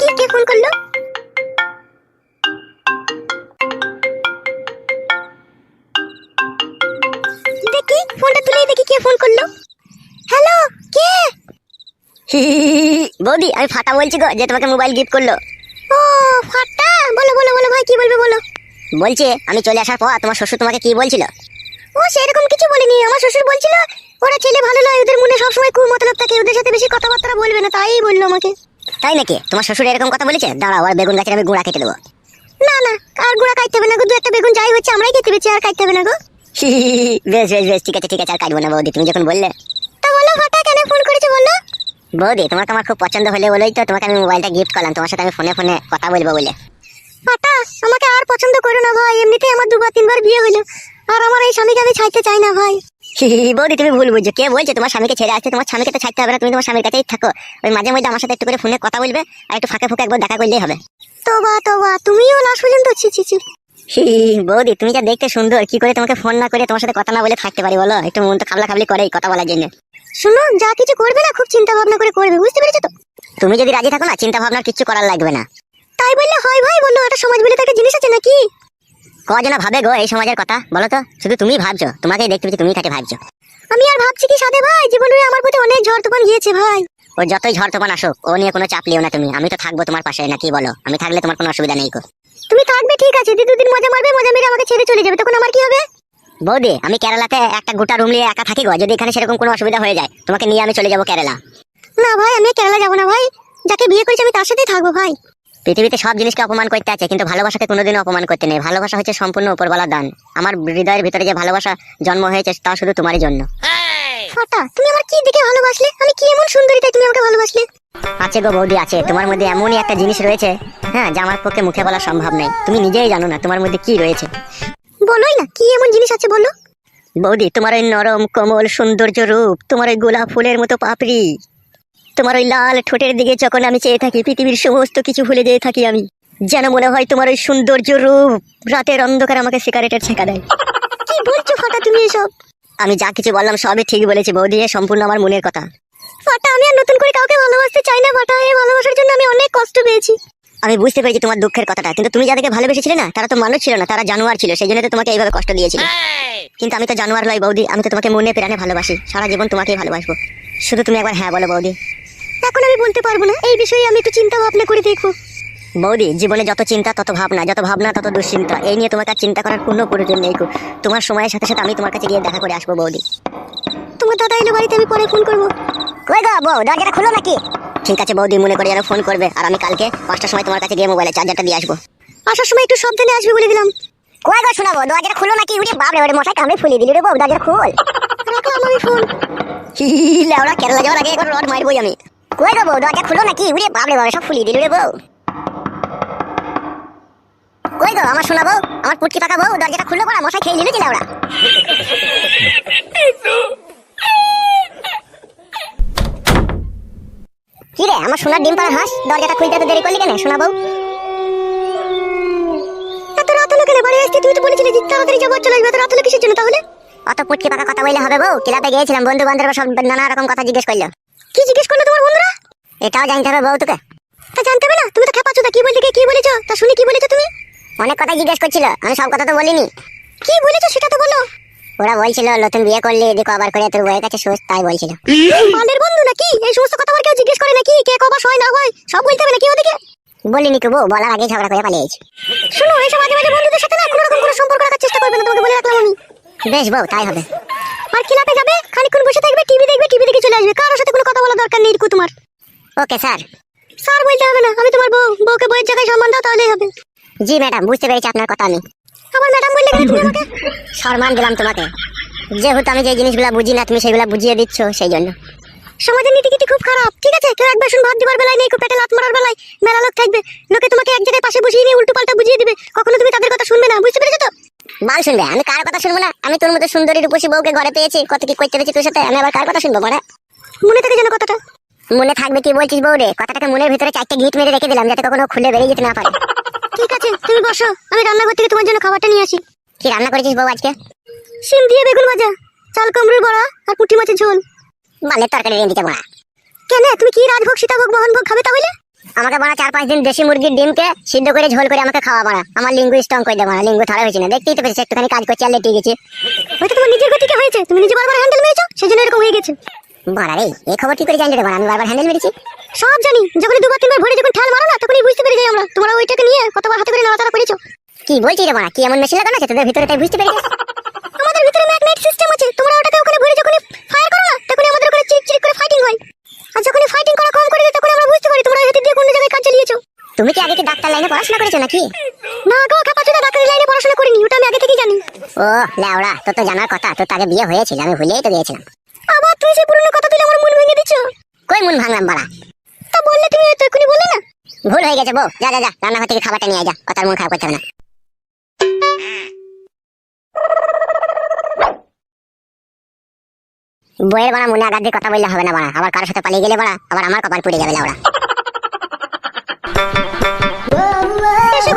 দেখি কে ফোন করল? দেখি ফোনটা তুলে দেখি কে ফোন করল। হ্যালো কে? বৌদি আমি ফাটা বলছি গো যে তোমাকে মোবাইল গিফট করল। ও ফাটা? বলো বলো বলো ভাই কি বলবে বলো। বলছে আমি চলে আসার পর তোমার শ্বশুর তোমাকে কি বলছিল? ও সেরকম কিছু বলিনি। আমার শ্বশুর বলছিল ওরা ছেলে ভালো নয় ওদের মনে সবসময় কুমতলব থাকে ওদের সাথে বেশি কথাবার্তা বলবে না তাই বলল আমাকে। তাই নাকি? তোমার শ্বশুর এরকম কথা বলেছে? দাঁড়াও, আর বেগুন গাছের আমি গুঁড়া কেটে দেবো। না না আর গুঁড়া কাটতে হবে না গো? দু একটা বেগুন যাই হচ্ছে, আমরাই খেতে পেয়েছি, আর কাটতে হবে না গো। বেশ বেশ বেশ, ঠিক আছে ঠিক আছে, আর কাটবো না বৌদি, তুমি যখন বললে। তা বলো, হঠাৎ কেন ফোন করেছে বলল বৌদি, তোমাকে আমার খুব পছন্দ হলে বলেই তো, তোমাকে আমি মোবাইলটা গিফট করলাম, তোমার সাথে আমি ফোনে ফোনে কথা বলব বলে। ফাটা আমাকে আর পছন্দ করো না ভাই, এমনিতেই আমার দুবার, তিনবার বিয়ে হলো, আর আমার এই স্বামীকে আমি ছাড়তে চাই না ভাই। বৌদি তুমি ভুল বুঝছ। কে বলছে? তোমার স্বামীকে ছেড়ে আসতে তোমার স্বামীকে তো ছাড়তে হবে না তুমি তোমার স্বামীর কাছেই থাকো। ওই মাঝে মধ্যে আমার সাথে একটু করে ফোনে কথা বলবে আর একটু ফাঁকে ফুঁকে একবার দেখা করলেই হবে। তোবা তোবা তুমিও লাস্ট পর্যন্ত ছি ছি ছি। বৌদি তুমি যা দেখতে সুন্দর কি করে তোমাকে ফোন না করে তোমার সাথে কথা না বলে থাকতে পারি বলো? একটু মন তো খাবলা খাবলি করেই কথা বলার জন্য। শুনো যা কিছু করবে না খুব চিন্তা ভাবনা করে করবে বুঝতে পেরেছ তো? তুমি যদি রাজি থাকো না চিন্তা ভাবনার কিছু করার লাগবে না। তাই বললে হয় ভাই বলল এটা সমাজ বলে তো একটা জিনিস আছে নাকি? কজনা ভাবে গো এই সমাজের কথা? বলো তো, শুধু তুমি ভাবছ, তোমাকেই দেখতে পেয়েছি তুমি খাটে ভাবছ। আমি আর ভাবছি কি সাথে ভাই? জীবনে আমার প্রতি অনেক ঝড় তুফান গিয়েছে ভাই। ও যতই ঝড় তুফান আসুক, ও নিয়ে কোনো চাপ লিও না তুমি। আমি তো থাকব তোমার পাশে, না কি বলো? আমি থাকলে তোমার কোনো অসুবিধা নেই গো তুমি থাকবে, ঠিক আছে দি দুদিন মজা মারবে, মজা মেরে আমাকে ছেড়ে চলে যাবে, তখন আমার কি হবে? বৌদি, আমি কেরালাতে একটা গোটা রুম নিয়ে একা থাকি গো, যদি এখানে সেরকম কোনো অসুবিধা হয়ে যায়, তোমাকে নিয়ে আমি চলে যাব কেরালা। না ভাই, আমি কেরালা যাব না ভাই। যাকে বিয়ে করেছি আমি তার সাথেই থাকব ভাই। পৃথিবীতে সব জিনিসকে অপমান করতে আছে কিন্তু ভালোবাসাকে কোনোদিনও অপমান করতে নেই। ভালোবাসা হচ্ছে সম্পূর্ণ উপরওয়ালা দান। আমার হৃদয়ের ভিতরে যে ভালোবাসা জন্ম হয়েছে তা শুধু তোমারই জন্য। ফাটা তুমি আমার কি দেখে ভালোবাসলে? আমি কি এমন সুন্দরী তাই তুমি আমাকে ভালোবাসলে? আছে গো বৌদি আছে। তোমার মধ্যে এমনই একটা জিনিস রয়েছে হ্যাঁ যা আমার পক্ষে মুখে বলা সম্ভব নেই তুমি নিজেই জানো না তোমার মধ্যে কি রয়েছে। বলোই না কি এমন জিনিস আছে বলো? বৌদি তোমার ওই নরম কোমল সৌন্দর্য রূপ তোমার ওই গোলাপ ফুলের মতো পাপড়ি। তোমার ওই লাল ঠোঁটের দিকে যখন আমি চেয়ে থাকি, পৃথিবীর সমস্ত কিছু ভুলে যেয়ে থাকি আমি। যেন মনে হয় তোমার ওই সৌন্দর্য রূপ রাতের অন্ধকার আমাকে সিগারেটের ছেঁকা দেয়। কি বলছো ফাটা তুমি এসব? আমি যা কিছু বললাম সবই ঠিক বলেছি বৌদি সম্পূর্ণ আমার মনের কথা। ফাটা, আমি আর নতুন করে কাউকে ভালোবাসতে চাই না ফাটা এই ভালোবাসার জন্য আমি অনেক কষ্ট পেয়েছি। আমি বুঝতে পেরেছি তোমার দুঃখের কথাটা, কিন্তু তুমি যাদেরকে ভালোবেসেছিলে না, তারা তো মানুষ ছিল না, তারা জানোয়ার ছিল, সেই জন্য তো তোমাকে এইভাবে কষ্ট দিয়েছিল। কিন্তু আমি তো জানোয়ার নয় বৌদি, আমি তো তোমাকে মনে প্রাণে ভালোবাসি, সারা জীবন তোমাকেই ভালোবাসবো। শুধু তুমি একবার হ্যাঁ বলো বৌদি। এখন আমি বলতে পারব না। এই বিষয়ে আমি একটু চিন্তা ভাবনা করে দেখব। বৌদি জীবনে যত চিন্তা তত ভাবনা যত ভাবনা তত দুশ্চিন্তা। এই নিয়ে তোমাকে চিন্তা করার কোনো প্রয়োজন নেই তোমার সময়ের সাথে সাথে আমি তোমার কাছে গিয়ে দেখা করে আসব বৌদি। তোমার দাদা এলো বাড়িতে আমি পরে ফোন করব। কই গো বউ দরজাটা খুলো নাকি? ঠিক আছে বৌদি মনে করে যেন ফোন করবে। আর আমি কালকে পাঁচটার সময় তোমার কাছে গিয়ে মোবাইলে চার্জারটা দিয়ে আসব। আসার সময় একটু সাবধানে আসবে বলে দিলাম। কই গো শোনাবো দরজাটা খুলো নাকি? উড়ে বাপরে ওরে মশাই কামড়ে ফুলিয়ে দিলি রে বউ দরজাটা খুল। রাখলাম আমি ফোন লেওড়া কেরালা যাওয়ার আগে একবার রড মারবই আমি। বউ দরজা খুলো নাকি? উড়ে সব ফুলিয়ে দিলি রে বউ। কই গো, আমার আমার পুটকি পাকা বউ, দরজাটা খুললো পড়া খেয়ে নিল কি লেওড়া কি রে, আমার সোনার ডিম পাড়া হাঁস? দরজাটা খুলতে এত দেরি করলি কেন? শোনা এত রাত হলো কেন? বাড়ি আসতে তুই তো বলেছিলি যে তাড়াতাড়ি যাব, চলে আসবে এত রাত হলো কিসের জন্য তাহলে? অত পুটকি পাকা কথা বললে হবে বউ, ক্লাবে গিয়েছিলাম বন্ধু বান্ধব সব নানা রকম কথা জিজ্ঞেস করল। কি জিজ্ঞেস করল তোমার বন্ধুরা? এটাও জানতে হবে বউ তোকে। তা জানতে হবে না, তুমি তো খেপাচ্ছ কি বলতে কি বলেছ? তা শুনি কি বলেছ তুমি? অনেক কথা জিজ্ঞেস করছিল, আমি সব কথা তো বলিনি। কি বলেছ সেটা তো বলো। ওরা বলছিল, নতুন বিয়ে করলি এদিকে আবার করে তোর বউয়ের কাছে সুস্থ তাই বলছিল। মালের বন্ধু নাকি? এই সমস্ত কথা আবার কেউ জিজ্ঞেস করে নাকি? কে কবার হয় না হয়, সব বলতে হবে নাকি ওদিকে? বলিনি তো বউ বলার আগে ঝগড়া করে পালিয়েছি। শোনো এইসব মাঝে মাঝে বন্ধুদের সাথে না কোনো রকম কোনো সম্পর্ক রাখার চেষ্টা করবে না, তোমাকে বলে রাখলাম আমি। বেশ বউ, তাই হবে। চলে আসবে। কারোর সাথে কোনো কথা বলা দরকার নেই তোমার। Okay sir. স্যার বলতে হবে না। আমি তোমার বউ বউকে বউয়ের জায়গায় সম্মান দাও তাহলেই হবে। জি ম্যাডাম বুঝতে পেরেছি আপনার কথা আমি। আবার ম্যাডাম বললে কেন তুমি আমাকে? সম্মান দিলাম তোমাকে। যেহেতু আমি যে জিনিসগুলো বুঝি না তুমি সেগুলো বুঝিয়ে দিচ্ছ সেই জন্য। সমাজের নীতি গীতি খুব খারাপ ঠিক আছে? কেউ এক বাসন ভাত দিবার বেলায় নেই কেউ পেটে লাত মারার বেলায়। মেলা লোক থাকবে। লোকে তোমাকে এক জায়গায় পাশে বসিয়ে নিয়ে উল্টো পাল্টা বুঝিয়ে দিবে। কখনো তুমি তাদের কথা শুনবে না বুঝতে পেরেছ তো? বাল শুনবে আমি কার কথা শুনব না। আমি তোর মতো সুন্দরী রূপসী বউকে ঘরে পেয়েছি। কত কি করতে পেরেছি তোর সাথে? আমি আবার কার কথা শুনব মানে মনে থাকে যেন কথাটা। মনে থাকবে কি বলছিস বউ রে কথাটাকে মনের ভিতরে চারটে গিট মেরে রেখে দিলাম যাতে কখনো খুলে বেরিয়ে যেতে না পারে। ঠিক আছে তুমি বসো আমি রান্নাঘর থেকে তোমার জন্য খাবারটা নিয়ে আসি। কি রান্না করেছিস বউ আজকে? সিম দিয়ে বেগুন ভাজা চাল কুমড়োর বড়া আর পুঁটি মাছের ঝোল। বালের তরকারি রেঁধিতে বড়া। কেন তুমি কি রাজভোগ সীতাভোগ মোহনভোগ খাবে তাহলে? আমাকে বাড়া চার পাঁচ দিন দেশি মুরগির ডিমকে সিদ্ধ করে ঝোল করে আমাকে খাওয়া বাড়া। আমার লিঙ্গু স্ট্রং করে দেবো লিঙ্গু থাড়া হয়েছে না। দেখতেই তো পেয়েছি একটুখানি কাজ করছি আর লেটে গেছি। হয়তো তোমার নিজের গতিকে হয়েছে তুমি নিজে বারবার হ্যান্ডেল মেরেছো সেজন্য এরকম হয়ে গেছে। বাড়া রে এই খবর কি করে রে বাড়া আমি বারবার হ্যান্ডেল মেরেছি। সব জানি যখনই দুবার তিনবার ভরে যখন ঠাল মারো না তখনই বুঝতে পেরে যাই আমরা। তোমরা ওইটাকে নিয়ে কতবার হাতে করে নাড়াচাড়া করেছ? কি বলছি রে বাড়া কি এমন মেশিন লাগানো আছে? তোদের ভিতরে তাই বুঝতে আমাদের ভিতরে ম্যাগনেট সিস্টেম আছে তোমরা ওটাকে ওখানে ভরে যখনই ফায়ার করো না তখনই আমাদের ওখানে চিক চিক করে ফাইটিং হয়। আর যখনই ফাইটিং করা কম করে দেয় তখন আমরা বুঝতে পারি তোমরা হাতে দিয়ে কোন জায়গায় কাজ চালিয়েছো। তুমি কি আগে কি ডাক্তার লাইনে পড়াশোনা করেছ নাকি? না গো কাপাচুদা ডাক্তারি লাইনে পড়াশোনা করিনি ওটা আমি আগে থেকেই জানি। ও তোর তো জানার কথা তোর তো আগে বিয়ে হয়েছিল আমি ভুলেই তো গিয়েছিলাম। আবার তুমি সেই পুরনো কথা তুলে আমার মন ভেঙে দিছো? কই মন ভাঙলাম বাড়া? তা বললে তুমি তো এখনই বলে না। ভুল হয়ে গেছে বউ। যা যা যা রান্নাঘর থেকে খাবারটা নিয়ে যা। কথার মন খারাপ করতে হবে না। বইয়ের বাড়া মনে আঘাত দিয়ে কথা বললে হবে না বাড়া। আবার কারোর সাথে পালিয়ে গেলে বাড়া আবার আমার কপাল পুড়ে যাবে লাউড়া। এসে